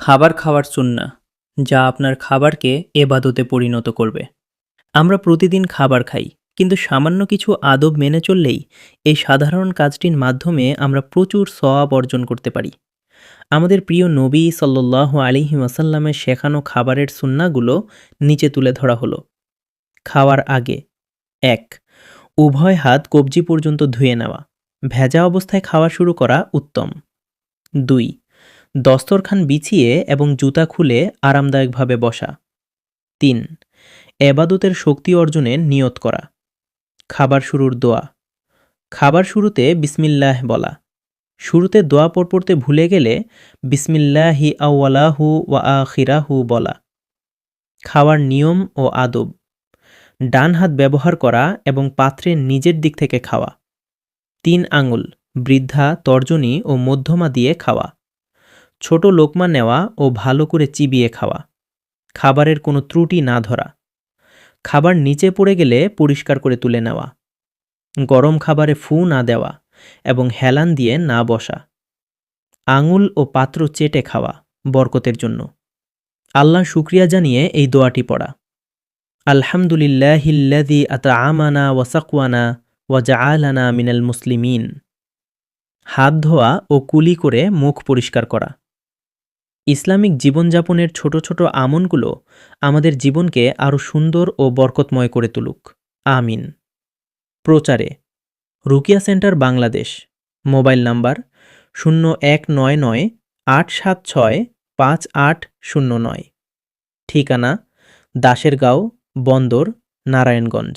খাবার খাওয়ার সুন্না, যা আপনার খাবারকে এবাদতে পরিণত করবে। আমরা প্রতিদিন খাবার খাই, কিন্তু সামান্য কিছু আদব মেনে চললেই এই সাধারণ কাজটির মাধ্যমে আমরা প্রচুর সওয়াব অর্জন করতে পারি। আমাদের প্রিয় নবী সাল্লাহ আলিহি ওয়াসাল্লামের শেখানো খাবারের সুন্নাগুলো নিচে তুলে ধরা হলো। খাওয়ার আগে, এক, উভয় হাত কবজি পর্যন্ত ধুয়ে নেওয়া, ভেজা অবস্থায় খাওয়া শুরু করা উত্তম। দুই দস্তরখান বিছিয়ে এবং জুতা খুলে আরামদায়কভাবে বসা। তিন, এবাদতের শক্তি অর্জনে নিয়ত করা। খাবার শুরুর দোয়া। খাবার শুরুতে বিসমিল্লাহ বলা। শুরুতে দোয়া পর পড়তে ভুলে গেলে বিসমিল্লাহি আউ্লাহু ওয়া আখিরাহু বলা। খাওয়ার নিয়ম ও আদব। ডান হাত ব্যবহার করা এবং পাত্রের নিজের দিক থেকে খাওয়া। তিন আঙুল, বৃদ্ধা, তর্জনী ও মধ্যমা দিয়ে খাওয়া। ছোট লোকমা নেওয়া ও ভালো করে চিবিয়ে খাওয়া। খাবারের কোনো ত্রুটি না ধরা। খাবার নিচে পড়ে গেলে পরিষ্কার করে তুলে নেওয়া। গরম খাবারে ফু না দেওয়া এবং হেলান দিয়ে না বসা। আঙুল ও পাত্র চেটে খাওয়া বরকতের জন্য। আল্লাহ শুক্রিয়া জানিয়ে এই দোয়াটি পড়া। আলহামদুলিল্লাহিল্লাদি আত আমানা ওয়াসাকওয়ানা ওয়াজা আলানা মিনাল মুসলিমিন। হাত ধোয়া ও কুলি করে মুখ পরিষ্কার করা। ইসলামিক জীবনযাপনের ছোট ছোট আমনগুলো আমাদের জীবনকে আরও সুন্দর ও বরকতময় করে তুলুক। আমিন। প্রচারে, Ruqyah center Bangladesh, mobile number শূন্য এক নয় নয় আট সাত ছয় পাঁচ আট শূন্য নয়। ঠিকানা দাসেরগাঁও বন্দর, নারায়ণগঞ্জ।